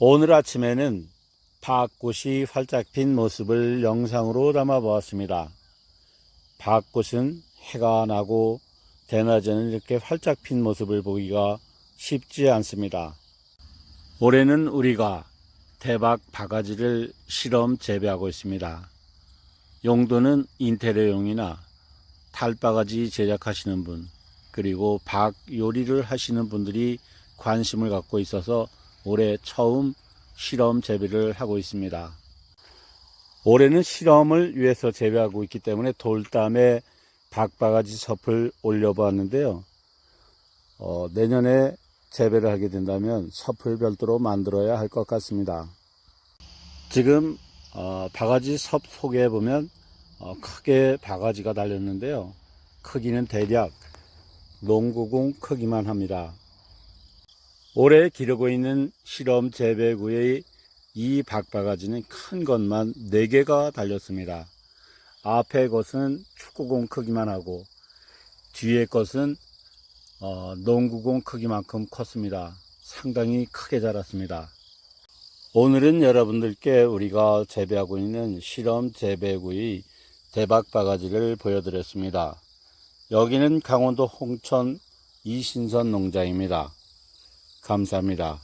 오늘 아침에는 밭꽃이 활짝 핀 모습을 영상으로 담아 보았습니다. 밭꽃은 해가 나고 대낮에는 이렇게 활짝 핀 모습을 보기가 쉽지 않습니다. 올해는 우리가 대박 바가지를 실험 재배하고 있습니다. 용도는 인테리어용이나 탈바가지 제작하시는 분, 그리고 박 요리를 하시는 분들이 관심을 갖고 있어서 올해 처음 실험 재배를 하고 있습니다. 올해는 실험을 위해서 재배하고 있기 때문에 돌담에 박바가지 섭을 올려보았는데요. 어, 내년에 재배를 하게 된다면 섭을 별도로 만들어야 할 것 같습니다. 지금 어, 바가지 섭 속에 보면 어, 크게 바가지가 달렸는데요. 크기는 대략 농구공 크기만 합니다. 올해 기르고 있는 실험 재배구의 이 박바가지는 큰 것만 4개가 달렸습니다. 앞에 것은 축구공 크기만 하고 뒤에 것은 어, 농구공 크기만큼 컸습니다. 상당히 크게 자랐습니다. 오늘은 여러분들께 우리가 재배하고 있는 실험 재배구의 대박 바가지를 보여드렸습니다. 여기는 강원도 홍천 이신선 농장입니다. 감사합니다.